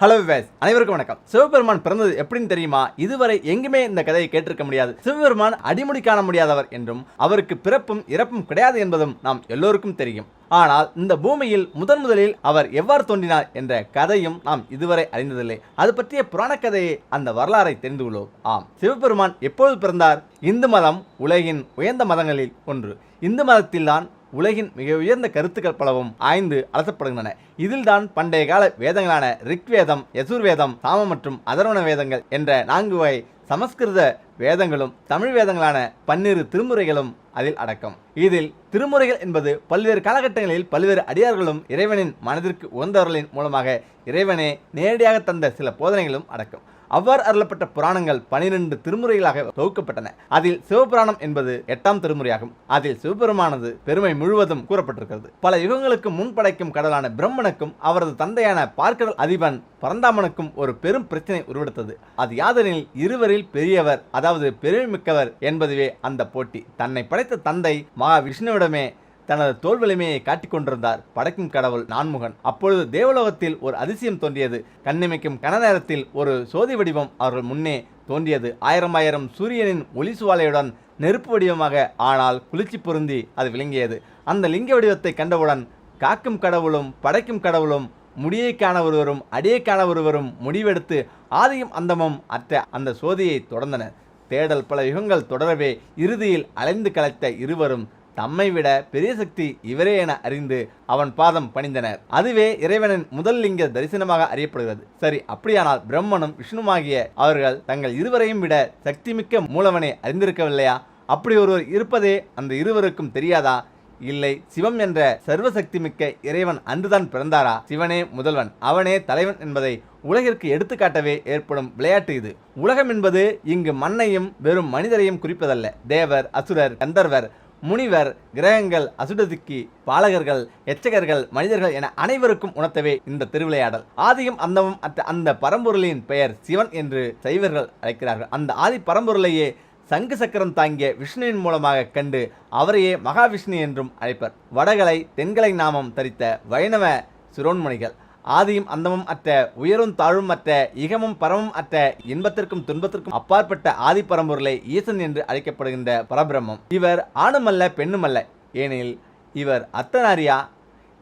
Hello wives அனைவருக்கும் வணக்கம். சிவபெருமான் பிறந்தது எப்படின்னு தெரியுமா? இதுவரை எங்குமே இந்த கதையை கேட்டிருக்க முடியாது. சிவபெருமான் அடிமுடி காண முடியாதவர் என்றும் அவருக்கு பிறப்பும் இறப்பும் கிடையாது என்பதும் நாம் எல்லோருக்கும் தெரியும். ஆனால் இந்த பூமியில் முதன் முதலில் அவர் எவ்வாறு தோன்றினார் என்ற கதையும் நாம் இதுவரை அறிந்ததில்லை. அது பற்றிய புராண கதையை அந்த வரலாறை தெரிந்து கொள்வோம். ஆம். சிவபெருமான் எப்பொழுது பிறந்தார்? இந்து மதம் உலகின் உயர்ந்த மதங்களில் ஒன்று. இந்து மதத்தில்தான் உலகின் மிக உயர்ந்த கருத்துக்கள் பலவும் ஆய்ந்து அலசப்படுகின்றன. இதில்தான் பண்டைய கால வேதங்களான ரிக்வேதம் யசுர்வேதம் சாம மற்றும் அதர்வண வேதங்கள் என்ற நான்கு வகை சமஸ்கிருத வேதங்களும் தமிழ் வேதங்களான பன்னிரு திருமுறைகளும் அதில் அடக்கம். இதில் திருமுறைகள் என்பது பல்வேறு காலகட்டங்களில் பல்வேறு அடியார்களும் இறைவனின் மனதிற்கு உகந்தவர்களின் மூலமாக இறைவனே நேரடியாக தந்த சில போதனைகளும் அடக்கம். அவ்வாறு அருளப்பட்ட புராணங்கள் பனிரெண்டு திருமுறைகளாக தொகுக்கப்பட்டன. அதில் சிவபுராணம் என்பது எட்டாம் திருமுறையாகும். அதில் சிவபெருமானது பெருமை முழுவதும் கூறப்பட்டிருக்கிறது. பல யுகங்களுக்கு முன் படைக்கும் கடலான பிரம்மனுக்கும் அவரது தந்தையான பார்க்கடல் அதிபன் பரந்தாமனுக்கும் ஒரு பெரும் பிரச்சனை உருவெடுத்தது. அது யாதெனில் இருவரில் பெரியவர் அதாவது பெருமை மிக்கவர் என்பதுவே அந்த போட்டி. தன்னை படைத்த தந்தை மகா விஷ்ணுவிடமே தனது தோல் வலிமையை காட்டிக் கொண்டிருந்தார் படைக்கும் கடவுள் நான்முகன். அப்பொழுது தேவலோகத்தில் ஒரு அதிசயம் தோன்றியது. கண்ணிமைக்கும் கன நேரத்தில் ஒரு சோதி வடிவம் அவர்கள் முன்னே தோன்றியது. ஆயிரம் ஆயிரம் சூரியனின் ஒளி சுவாலையுடன் நெருப்பு வடிவமாக ஆனால் குளிர்ச்சி பொருந்தி அது விளங்கியது. அந்த லிங்க வடிவத்தை கண்டவுடன் காக்கும் கடவுளும் படைக்கும் கடவுளும் முடியை காண ஒருவரும் அடியை காண ஒருவரும் முடிவெடுத்து ஆதியும் அந்தமும் அற்ற அந்த சோதியை தொடர்ந்தனர். தேடல் பல யுகங்கள் தொடரவே இறுதியில் அலைந்து கலைத்த இருவரும் தம்மை விட பெரிய சக்தி இவரே என அறிந்து அவன் பாதம் பணிந்தனர். அதுவே இறைவனின் முதல் லிங்க தரிசனமாக அறியப்படுகிறது. சரி அப்படியானால் பிரம்மனும் விஷ்ணுமாகிய அவர்கள் தங்கள் இருவரையும் விட சக்திமிக்க மூலவனை அறிந்திருக்கவில்லையா? அப்படி ஒருவர் இருப்பதே அந்த இருவருக்கும் தெரியாதா? இல்லை சிவம் என்ற சர்வசக்தி மிக்க இறைவன் அன்றுதான் பிறந்தாரா? சிவனே முதல்வன் அவனே தலைவன் என்பதை உலகிற்கு எடுத்துக்காட்டவே ஏற்படும் விளையாட்டு இது. உலகம் என்பது இங்கு மண்ணையும் வெறும் மனிதரையும் குறிப்பதல்ல. தேவர் அசுரர் கந்தர்வர் முனிவர் கிரகங்கள் அசுடதிக்கி பாலகர்கள் எச்சகர்கள் மனிதர்கள் என அனைவருக்கும் உணர்த்தவே இந்த திருவிளையாடல். ஆதியும் அந்தமும் அத்த அந்த பரம்பொருளின் பெயர் சிவன் என்று சைவர்கள் அழைக்கிறார்கள். அந்த ஆதி பரம்பொருளையே சங்கு சக்கரம் தாங்கிய விஷ்ணுவின் மூலமாக கண்டு அவரையே மகாவிஷ்ணு என்றும் அழைப்பர். வடகலை தென்கலை நாமம் தரித்த வைணவ சிரோன்மணிகள். ஆதியும் அந்தமும் அற்ற உயரும் தாழும் அற்ற இகமும் பரமும் அற்ற இன்பத்திற்கும் துன்பத்திற்கும் அப்பாற்பட்ட ஆதி பரம்பொருளை ஈசன் என்று அழைக்கப்படுகின்ற பரபிரம்மம். இவர் ஆணுமல்ல பெண்ணுமல்ல. ஏனெனில் இவர் அத்தனாரியா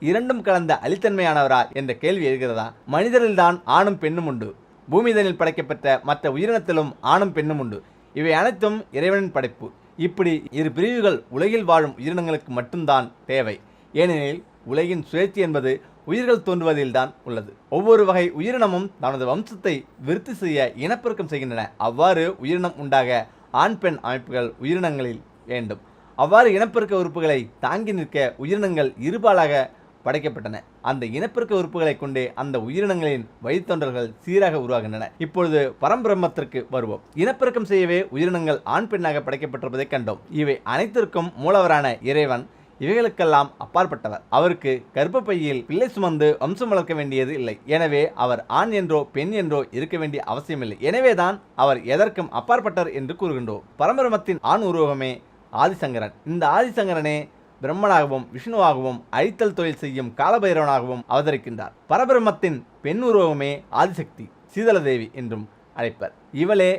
இரண்டும் கலந்த அழித்தன்மையானவரா என்ற கேள்வி எழுகிறதா? மனிதரில்தான் ஆணும் பெண்ணும் உண்டு. பூமிதனில் படைக்கப்பட்ட மற்ற உயிரினத்திலும் ஆணும் பெண்ணும் உண்டு. இவை அனைத்தும் இறைவனின் படைப்பு. இப்படி இரு பிரிவுகள் உலகில் வாழும் உயிரினங்களுக்கு மட்டும்தான் தேவை. ஏனெனில் உலகின் சுழற்சி என்பது உயிர்கள் தோன்றுவதில்தான் உள்ளது. ஒவ்வொரு வகை உயிரினமும் தனது வம்சத்தை விருத்தி செய்ய இனப்பெருக்கம் செய்கின்றன. அவ்வாறு உயிரினம் உண்டாக ஆண் பெண் அமைப்புகள் உயிரினங்களில் வேண்டும். அவ்வாறு இனப்பெருக்க உறுப்புகளை தாங்கி நிற்க உயிரினங்கள் இருபாலாக படைக்கப்பட்டன. அந்த இனப்பெருக்க உறுப்புகளை கொண்டே அந்த உயிரினங்களின் வழித்தொண்டர்கள் சீராக உருவாகின்றன. இப்பொழுது பரம்பிரம்மத்திற்கு வருவோம். இனப்பெருக்கம் செய்யவே உயிரினங்கள் ஆண் பெண்ணாக படைக்கப்பட்டிருப்பதை கண்டோம். இவை அனைத்திற்கும் மூலவரான இறைவன் இவைகளுக்கெல்லாம் அப்பாற்பட்டவர். அவருக்கு கர்ப்பப்பையில் பிள்ளை சுமந்து வம்சம் வளர்க்க வேண்டியது இல்லை. எனவே அவர் ஆண் என்றோ பெண் என்றோ இருக்க வேண்டிய அவசியமில்லை. எனவேதான் அவர் எதற்கும் அப்பாற்பட்டவர் என்று கூறுகின்றோம். பரபிரமத்தின் ஆண் உருவகமே ஆதிசங்கரன். இந்த ஆதிசங்கரனே பிரம்மனாகவும் விஷ்ணுவாகவும் அழித்தல் தொழில் செய்யும் காலபைரவனாகவும் அவதரிக்கின்றார். பரபிரமத்தின் பெண் உருவகமே ஆதிசக்தி சீதளதேவி என்றும் அழைப்பர். இவளே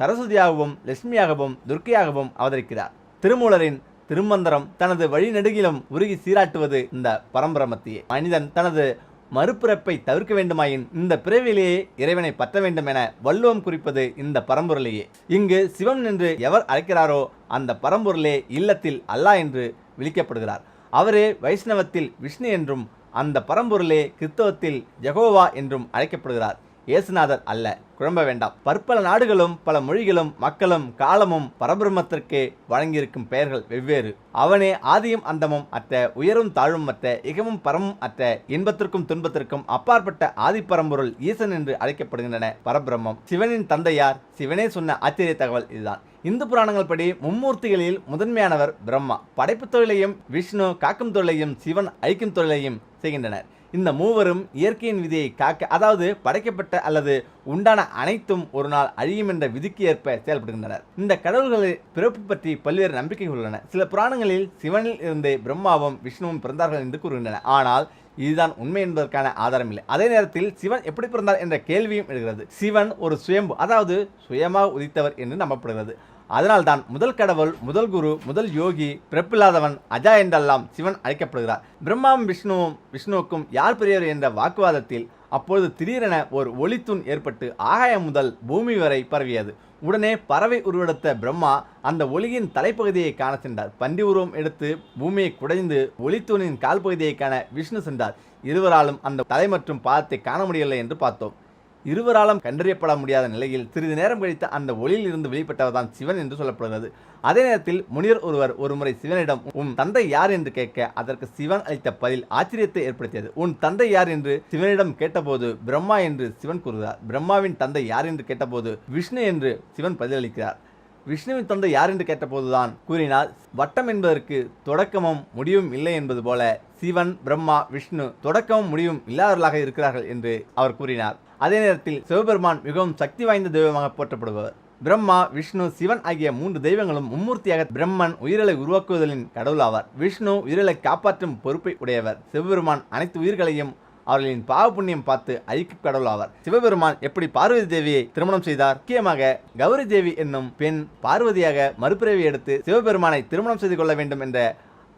சரஸ்வதியாகவும் லட்சுமியாகவும் துர்க்கையாகவும் அவதரிக்கிறார். திருமூலரின் திருமந்திரம் தனது வழிநெடுகிலும் உருகி சீராட்டுவது இந்த பரம்பிரமத்தையே மனிதன் தனது மறுபிறப்பை தவிர்க்க வேண்டுமாயின் இந்த பிறவிலேயே இறைவனை பற்ற வேண்டும் என வள்ளுவம் குறிப்பது இந்த பரம்பொருளையே. இங்கு சிவம் என்று எவர் அழைக்கிறாரோ அந்த பரம்பொருளே இல்லத்தில் அல்லாஹ் என்று விளிக்கப்படுகிறார். அவரே வைஷ்ணவத்தில் விஷ்ணு என்றும் அந்த பரம்பொருளே கிறிஸ்தவத்தில் ஜெகோவா என்றும் அழைக்கப்படுகிறார். இயேசுநாதர் அல்ல. குழம்ப வேண்டாம். பற்பல நாடுகளும் பல மொழிகளும் மக்களும் காலமும் பரபிரம்மத்திற்கே வழங்கியிருக்கும் பெயர்கள் வெவ்வேறு. அவனே ஆதியும் அந்தமும் அத்த உயரும் தாழும் அத்த இகமும் பரமும் அத்த இன்பத்திற்கும் துன்பத்திற்கும் அப்பாற்பட்ட ஆதி பரம்பொருள் ஈசன் என்று அழைக்கப்படுகின்றன பரபிரம்மம். சிவனின் தந்தையார் சிவனே சொன்ன ஆச்சரிய தகவல் இதுதான். இந்து புராணங்கள் படி மும்மூர்த்திகளில் முதன்மையானவர் பிரம்மா. படைப்பு தொழிலையும் விஷ்ணு காக்கும் தொழிலையும் சிவன் அழிக்கும் தொழிலையும் செய்கின்றனர். இந்த மூவரும் இயற்கையின் விதியை காக்க அதாவது படைக்கப்பட்ட அல்லது உண்டான அனைத்தும் ஒரு நாள் அழியும் என்ற விதிக்கு ஏற்ப செயல்படுகின்றனர். இந்த கடவுள்களின் பிறப்பு பற்றி பல்வேறு நம்பிக்கைகள் உள்ளன. சில புராணங்களில் சிவனில் இருந்தே பிரம்மாவும் விஷ்ணுவும் பிறந்தார்கள் என்று கூறுகின்றன. ஆனால் இதுதான் உண்மை என்பதற்கான ஆதாரம் இல்லை அதே நேரத்தில் சிவன் எப்படி பிறந்தார் என்ற கேள்வியும் எழுகிறது. சிவன் ஒரு சுயம்பு அதாவது சுயமாக உதித்தவர் என்று நம்பப்படுகிறது. அதனால்தான் முதல் கடவுள் முதல் குரு முதல் யோகி பிறப்பில்லாதவன் அஜா என்றெல்லாம் சிவன் அழைக்கப்படுகிறார். பிரம்மாவும் விஷ்ணுவும் விஷ்ணுவுக்கும் யார் பெரியவர் என்ற வாக்குவாதத்தில் அப்பொழுது திடீரென ஒரு ஒளித்தூண் ஏற்பட்டு ஆகாயம் முதல் பூமி வரை பரவியது. உடனே பறவை உருவெடுத்த பிரம்மா அந்த ஒளியின் தலைப்பகுதியை காண சென்றார். பண்டி உருவம் எடுத்து பூமியை குடைந்து ஒளித்தூணின் கால்பகுதியை காண விஷ்ணு சென்றார். இருவராலும் அந்த தலை மற்றும் பாதத்தை காண முடியவில்லை என்று பார்த்தோம். இருவராலும் கண்டறியப்பட முடியாத நிலையில் சிறிது நேரம் கழித்து அந்த ஒளியில் இருந்து வெளிப்பட்டவர் தான் சிவன் என்று சொல்லப்படுகிறது. அதே நேரத்தில் முனிவர் ஒருவர் ஒருமுறை சிவனிடம் உன் தந்தை யார் என்று கேட்க அதற்கு சிவன் அளித்த பதில் ஆச்சரியத்தை ஏற்படுத்தியது. உன் தந்தை யார் என்று சிவனிடம் கேட்டபோது பிரம்மா என்று சிவன் கூறுகிறார். பிரம்மாவின் தந்தை யார் என்று கேட்டபோது விஷ்ணு என்று சிவன் பதிலளிக்கிறார். விஷ்ணுவின் தந்தை யார் என்று கேட்டபோதுதான் கூறினார் வட்டம் என்பதற்கு தொடக்கமும் முடிவும் இல்லை என்பது போல சிவன் பிரம்மா விஷ்ணு தொடக்கமும் முடிவும் இல்லாதவர்களாக இருக்கிறார்கள் என்று அவர் கூறினார். அதே நேரத்தில் சிவபெருமான் மிகவும் சக்தி வாய்ந்த தெய்வமாக போற்றப்படுபவர். பிரம்மா விஷ்ணு சிவன் ஆகிய மூன்று தெய்வங்களும் மும்மூர்த்தியாக பிரம்மன் உயிர்களை உருவாக்குவதின் கடவுள் ஆவார். விஷ்ணு உயிர்களை காப்பாற்றும் பொறுப்பை உடையவர். சிவபெருமான் அனைத்து உயிர்களையும் அவர்களின் பாவ புண்ணியம் பார்த்து அழிக்கும் கடவுள் ஆவார் சிவபெருமான் எப்படி பார்வதி தேவியை திருமணம் செய்தார்? முக்கியமாக கௌரி தேவி என்னும் பெண் பார்வதியாக மறுபிறவி எடுத்து சிவபெருமானை திருமணம் செய்து கொள்ள வேண்டும் என்ற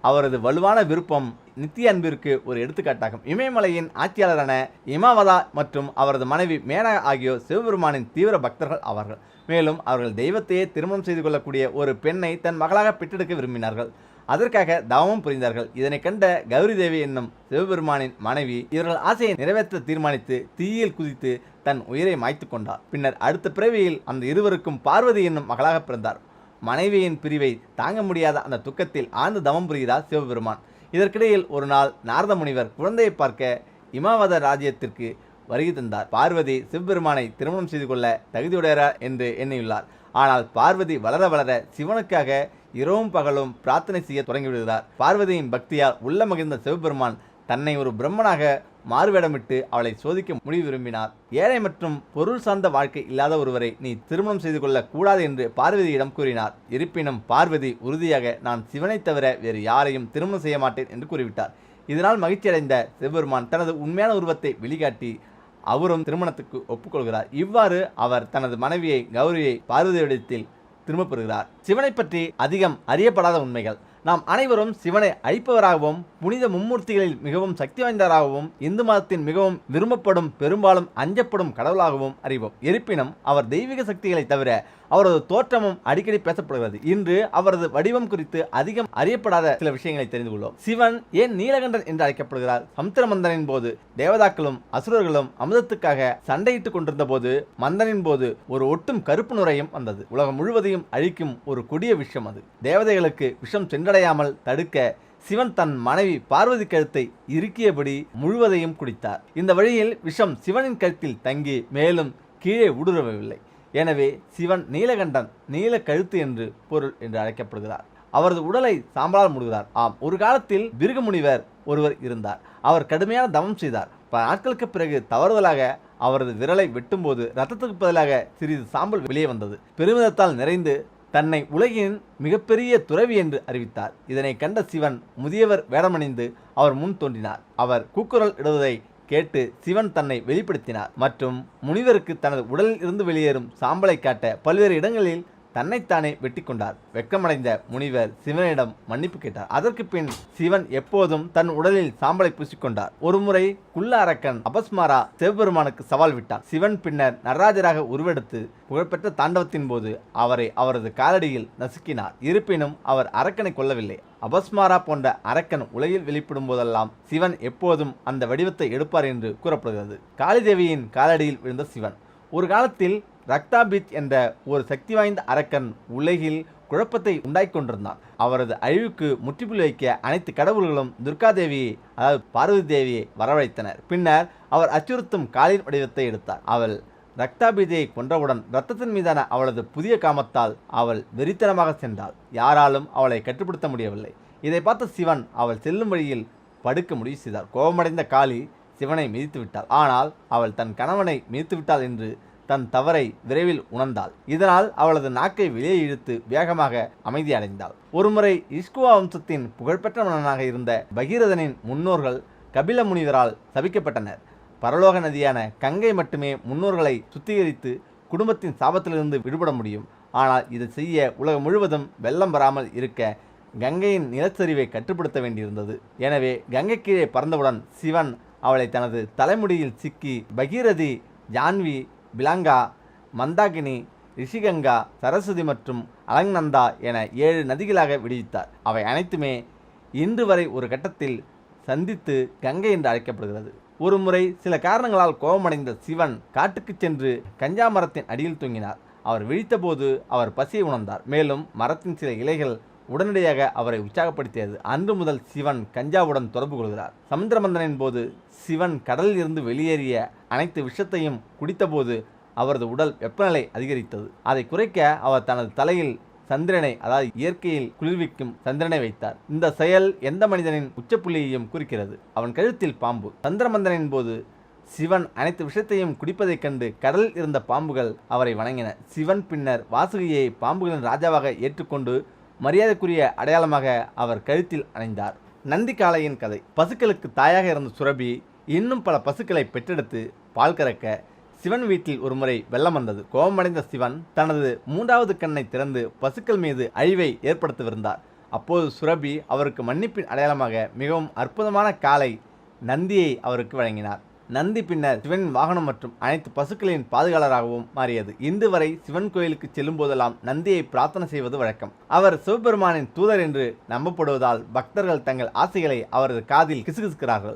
அவரது வலுவான விருப்பம் நித்திய அன்பிற்கு ஒரு எடுத்துக்காட்டாகும். இமயமலையின் ஆட்சியாளரான இமாவதா மற்றும் அவரது மனைவி மேனா ஆகியோர் சிவபெருமானின் தீவிர பக்தர்கள் ஆவார்கள். மேலும் அவர்கள் தெய்வத்தையே திருமணம் செய்து கொள்ளக்கூடிய ஒரு பெண்ணை தன் மகளாக பெற்றெடுக்க விரும்பினார்கள். அதற்காக தவமும் புரிந்தார்கள். இதனை கண்ட கௌரி தேவி என்னும் சிவபெருமானின் மனைவி இவர்கள் ஆசையை நிறைவேற்ற தீர்மானித்து தீயில் குதித்து தன் உயிரை மாய்த்து கொண்டார். பின்னர் அடுத்த பிறவியில் அந்த இருவருக்கும் பார்வதி என்னும் மகளாக பிறந்தார். மனைவியின் பிரிவை தாங்க முடியாத அந்த துக்கத்தில் ஆழ்ந்து தவம் புரிகிறார் சிவபெருமான். இதற்கிடையில் ஒரு நாள் நாரத முனிவர் குழந்தையை பார்க்க இமாவத ராஜ்யத்திற்கு வருகை தந்தார். பார்வதி சிவபெருமானை திருமணம் செய்து கொள்ள தகுதியுடையரா என்று எண்ணியுள்ளார். ஆனால் பார்வதி வளர வளர சிவனுக்காக இரவும் பகலும் பிரார்த்தனை செய்ய தொடங்கிவிடுகிறார். பார்வதியின் பக்தியால் உள்ள மகிழ்ந்த சிவபெருமான் தன்னை ஒரு பிரம்மனாக மாறுவேடமிட்டு அவளை சோதிக்க முடிவு விரும்பினார். ஏழை மற்றும் பொருள் சார்ந்த வாழ்க்கை இல்லாத ஒருவரை நீ திருமணம் செய்து கொள்ள கூடாது என்று பார்வதியிடம் கூறினார். இருப்பினும் பார்வதி உறுதியாக நான் சிவனை தவிர வேறு யாரையும் திருமணம் செய்ய மாட்டேன் என்று கூறிவிட்டார். இதனால் மகிழ்ச்சியடைந்த சிவபெருமான் தனது உண்மையான உருவத்தை வெளிக்காட்டி அவரும் திருமணத்துக்கு ஒப்புக்கொள்கிறார். இவ்வாறு அவர் தனது மனைவியை கௌரியை பார்வதியிடத்தில் திரும்ப பெறுகிறார். சிவனை பற்றி அதிகம் அறியப்படாத உண்மைகள். நாம் அனைவரும் சிவனை அழிப்பவராகவும் புனித மும்மூர்த்திகளில் மிகவும் சக்தி வாய்ந்தவராகவும் இந்து மதத்தின் மிகவும் விரும்பப்படும் பெரும்பாலும் அஞ்சப்படும் கடவுளாகவும் அறிவோம். இருப்பினும் அவர் தெய்வீக சக்திகளை தவிர அவரது தோற்றமும் அடிக்கடி பேசப்படுகிறது. இன்று அவரது வடிவம் குறித்து அதிகம் அறியப்படாத சில விஷயங்களை தெரிந்து கொள்வோம். சிவன் ஏன் நீலகண்டன் என்று அழைக்கப்படுகிறார்? சமுத்திர மந்தனின் போது தேவதாக்களும் அசுரர்களும் அமிர்தத்துக்காக சண்டையிட்டுக் கொண்டிருந்த போது மந்தனின் போது ஒரு ஒட்டும் கருப்பு நுரையும் வந்தது. உலகம் முழுவதையும் அழிக்கும் ஒரு கொடிய விஷம் அது. தேவதைகளுக்கு விஷம் சென்றடையாமல் தடுக்க சிவன் தன் மனைவி பார்வதி கழுத்தை இறுக்கியபடி முழுவதையும் குடித்தார். இந்த வழியில் விஷம் சிவனின் கழுத்தில் தங்கி மேலும் கீழே ஊடுருவவில்லை. எனவே சிவன் நீலகண்டன் நீல கழுத்து என்று பொருள் என்று அழைக்கப்படுகிறார். அவரது உடலை சாம்பலால் மூடுகிறார். ஆம் ஒரு காலத்தில் பிருகமுனிவர் ஒருவர் இருந்தார். அவர் கடுமையான தவம் செய்தார். பல நாட்களுக்கு பிறகு தவறுதலாக அவரது விரலை வெட்டும்போது ரத்தத்துக்கு பதிலாக சிறிது சாம்பல் வெளியே வந்தது. பெருமிதத்தால் நிறைந்து தன்னை உலகின் மிகப்பெரிய துறவி என்று அறிவித்தார். இதனை கண்ட சிவன் முதியவர் வேடமணிந்து அவர் முன் தோன்றினார். அவர் கூக்குரல் இடுவதை கேட்டு சிவன் தன்னை வெளிப்படுத்தினார். மற்றும் முனிவருக்கு தனது உடலில் இருந்து வெளியேறும் சாம்பலை காட்ட பல்வேறு இடங்களில் தன்னைத்தானே வெட்டி கொண்டார் வெட்கமடைந்த முனிவர் சிவனிடம் மன்னிப்பு கேட்டார். அதற்கு பின் சிவன் எப்போதும் தன் உடலில் சாம்பலை பூசிக்கொண்டார். ஒருமுறை குள்ள அரக்கன் அபஸ்மாரா சிவபெருமானுக்கு சவால் விட்டான் சிவன் பின்னர் நடராஜராக உருவெடுத்து புகழ்பெற்ற தாண்டவத்தின் போது அவரை அவரது காலடியில் நசுக்கினார். இருப்பினும் அவர் அரக்கனை கொல்லவில்லை. அபஸ்மாரா போன்ற அரக்கன் உலகில் வெளிப்படும் போதெல்லாம் சிவன் எப்போதும் அந்த வடிவத்தை எடுப்பார் என்று கூறப்படுகிறது. காளிதேவியின் காலடியில் விழுந்த சிவன். ஒரு காலத்தில் ரக்தாபித் என்ற ஒரு சக்தி வாய்ந்த அரக்கன் உலகில் குழப்பத்தை உண்டாக்கிக் கொண்டிருந்தான். அவரது அழிவுக்கு முற்றுப்புள்ளி வைக்க அனைத்து கடவுள்களும் துர்காதேவியை அதாவது பார்வதி தேவியை வரவழைத்தனர். பின்னர் அவர் அச்சுறுத்தும் காலின் வடிவத்தை எடுத்தார். அவள் ரக்தாபீதியை கொன்றவுடன் இரத்தத்தின் மீதான அவளது புதிய காமத்தால் அவள் வெறித்தனமாக சென்றாள். யாராலும் அவளை கட்டுப்படுத்த முடியவில்லை. இதை பார்த்த சிவன் அவள் செல்லும் வழியில் படுக்க முடிவு செய்தார். கோபமடைந்த காளி சிவனை மிதித்து விட்டாள். ஆனால் அவள் தன் கணவனை மிதித்து விட்டாள் என்று தன் தவறை விரைவில் உணர்ந்தாள். இதனால் அவளது நாக்கை வெளியே இழுத்து வேகமாக அமைதியடைந்தாள் ஒருமுறை இஸ்குவா வம்சத்தின் புகழ்பெற்ற மன்னனாக இருந்த பகீரதனின் முன்னோர்கள் கபில முனிவரால் சபிக்கப்பட்டனர் பரலோக நதியான கங்கை மட்டுமே முன்னோர்களை சுத்திகரித்து குடும்பத்தின் சாபத்திலிருந்து விடுபட முடியும். ஆனால் இதை செய்ய உலகம் முழுவதும் வெள்ளம் வராமல் இருக்க கங்கையின் நிலச்சரிவை கட்டுப்படுத்த வேண்டியிருந்தது. எனவே கங்கை கீழே பறந்தவுடன் சிவன் அவளை தனது தலைமுடியில் சிக்கி பகீரதி ஜான்வி பிலாங்கா மந்தாகினி ரிஷிகங்கா சரஸ்வதி மற்றும் அலங்நந்தா என ஏழு நதிகளாக விடுவித்தார். அவை அனைத்துமே இன்று வரை ஒரு கட்டத்தில் சந்தித்து கங்கை என்று அழைக்கப்படுகிறது. ஒரு முறை சில காரணங்களால் கோபமடைந்த சிவன் காட்டுக்கு சென்று கஞ்சா மரத்தின் அடியில் தூங்கினார். அவர் விழித்தபோது அவர் பசியை உணர்ந்தார். மேலும் மரத்தின் சில இலைகள் உடனடியாக அவரை உற்சாகப்படுத்தியது. அன்று முதல் சிவன் கஞ்சாவுடன் தொடர்பு கொள்கிறார். சமுத்திரமந்தனின் போது சிவன் கடலில் இருந்து வெளியேறிய அனைத்து விஷத்தையும் குடித்தபோது அவரது உடல் வெப்பநிலை அதிகரித்தது. அதை குறைக்க அவர் தனது தலையில் சந்திரனை அதாவது இயற்கையில் குளிர்விக்கும் சந்திரனை வைத்தார். இந்த செயல் எந்த மனிதனின் உச்சப்புள்ளியையும் குறிக்கிறது. அவன் கழுத்தில் பாம்பு. சந்திரமந்தனின் போது சிவன் அனைத்து விஷயத்தையும் குடிப்பதைக் கண்டு கடலில் இருந்த பாம்புகள் அவரை வணங்கின. சிவன் பின்னர் வாசுகியை பாம்புகளின் ராஜாவாக ஏற்றுக்கொண்டு மரியாதைக்குரிய அடையாளமாக அவர் கழுத்தில் அணைந்தார். நந்தி காளையின் கதை. பசுக்களுக்கு தாயாக இருந்த சுரபி இன்னும் பல பசுக்களை பெற்றெடுத்து பால் கறக்க சிவன் வீட்டில் ஒருமுறை வெள்ளம் வந்தது. கோபமடைந்த சிவன் தனது மூன்றாவது கண்ணை திறந்து பசுக்கள் மீது அழிவை ஏற்படுத்தவிருந்தார். அப்போது சுரபி அவருக்கு மன்னிப்பின் அடையாளமாக மிகவும் அற்புதமான காலை நந்தியை அவருக்கு வழங்கினார். நந்தி பின்னர் சிவனின் வாகனம் மற்றும் அனைத்து பசுக்களின் பாதுகாவலராகவும் மாறியது. இன்று வரை சிவன் கோயிலுக்கு செல்லும் போதெல்லாம் நந்தியை பிரார்த்தனை செய்வது வழக்கம். அவர் சிவபெருமானின் தூதர் என்று நம்பப்படுவதால் பக்தர்கள் தங்கள் ஆசைகளை அவரது காதில் கிசுகிசுக்கிறார்கள்.